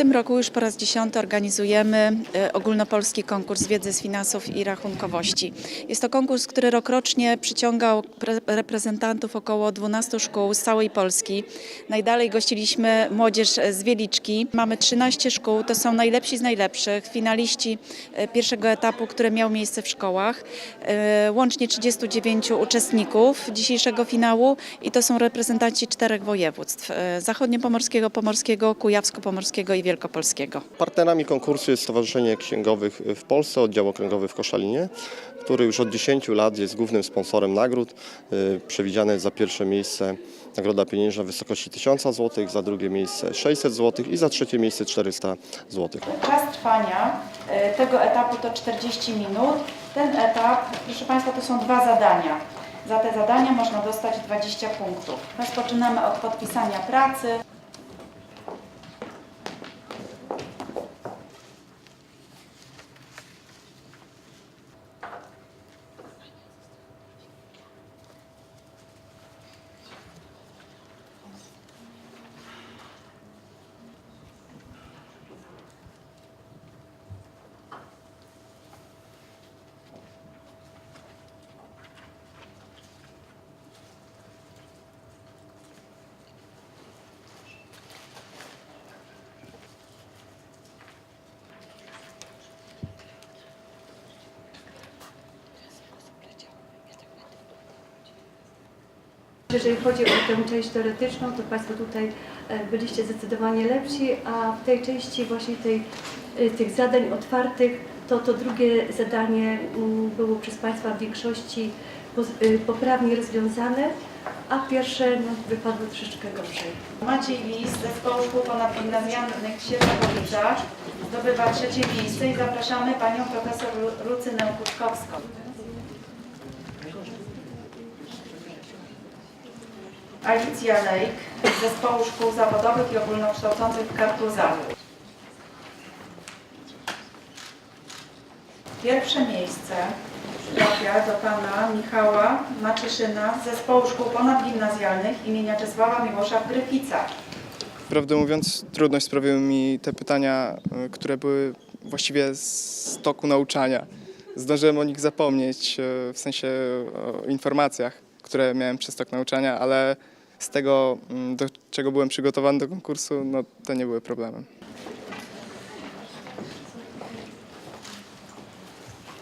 tym roku już po raz dziesiąty organizujemy e, ogólnopolski konkurs wiedzy z finansów i rachunkowości. Jest to konkurs, który rokrocznie przyciągał pre- reprezentantów około 12 szkół z całej Polski. Najdalej gościliśmy młodzież z Wieliczki. Mamy 13 szkół, to są najlepsi z najlepszych, finaliści e, pierwszego etapu, który miał miejsce w szkołach. E, Łącznie 39 uczestników dzisiejszego finału i to są reprezentanci czterech województw. Zachodniopomorskiego, Pomorskiego, Kujawsko-Pomorskiego i Wielkopolskiego. Partnerami konkursu jest Stowarzyszenie Księgowych w Polsce, oddział okręgowy w Koszalinie, który już od 10 lat jest głównym sponsorem nagród. Y, Przewidziane jest za pierwsze miejsce nagroda pieniężna w wysokości 1000 zł, za drugie miejsce 600 zł i za trzecie miejsce 400 zł. Czas trwania e, tego etapu to 40 minut. Ten etap, proszę Państwa, to są dwa zadania. Za te zadania można dostać 20 punktów. Rozpoczynamy od podpisania pracy. Jeżeli chodzi o tę część teoretyczną, to Państwo tutaj e, byliście zdecydowanie lepsi, a w tej części właśnie tej, e, tych zadań otwartych, to to drugie zadanie mm, było przez Państwa w większości e, poprawnie rozwiązane, a pierwsze no, wypadło troszeczkę gorzej. Maciej Lis z Zespołu Szkół Ponadgimnazjalnych w Sierpowicach zdobywa trzecie miejsce i zapraszamy Panią Profesor Lu- Lucynę Kuczkowską. Alicja Lejk z Zespołu Szkół Zawodowych i Ogólnokształcących w Kartuzach. Pierwsze miejsce trafia do Pana Michała Maczyszyna z Zespołu Szkół Ponadgimnazjalnych imienia Czesława Miłosza w Gryficach. Prawdę mówiąc, trudność sprawiły mi te pytania, y, które były właściwie z toku nauczania. Zdążyłem o nich zapomnieć, y, w sensie o informacjach, które miałem przez tok nauczania, ale z tego, mm, do czego byłem przygotowany do konkursu, no to nie były problemem.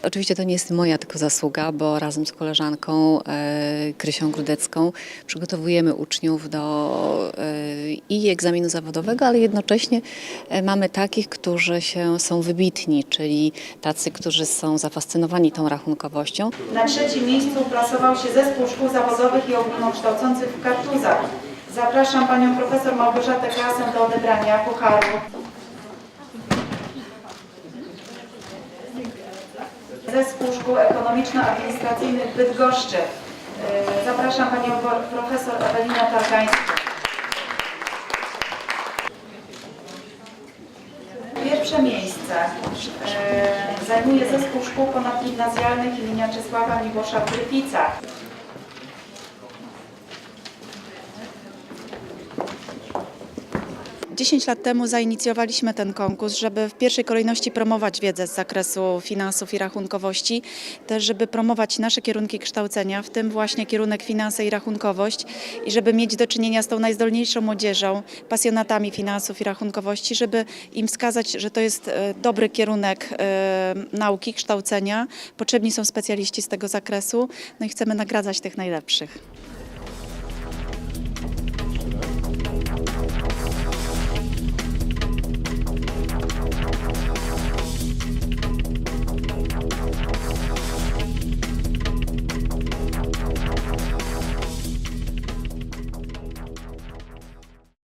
Oczywiście to nie jest moja tylko zasługa, bo razem z koleżanką e, Krysią Grudecką przygotowujemy uczniów do e, i egzaminu zawodowego, ale jednocześnie e, mamy takich, którzy się są wybitni, czyli tacy, którzy są zafascynowani tą rachunkowością. Na trzecim miejscu uplasował się Zespół Szkół Zawodowych i Ogólnokształcących w Kartuzach. Zapraszam Panią Profesor Małgorzatę Klasę do odebrania pucharu. Zespół Szkół Ekonomiczno-Administracyjnych Bydgoszczy. Yy, Zapraszam Panią Profesor Ewelinę Targańską. Pierwsze miejsce e, zajmuje Zespół Szkół Ponadgimnazjalnych imienia Czesława Miłosza w Gryficach. Dziesięć lat temu zainicjowaliśmy ten konkurs, żeby w pierwszej kolejności promować wiedzę z zakresu finansów i rachunkowości, też żeby promować nasze kierunki kształcenia, w tym właśnie kierunek finanse i rachunkowość i żeby mieć do czynienia z tą najzdolniejszą młodzieżą, pasjonatami finansów i rachunkowości, żeby im wskazać, że to jest e, dobry kierunek e, nauki, kształcenia. Potrzebni są specjaliści z tego zakresu, no i chcemy nagradzać tych najlepszych.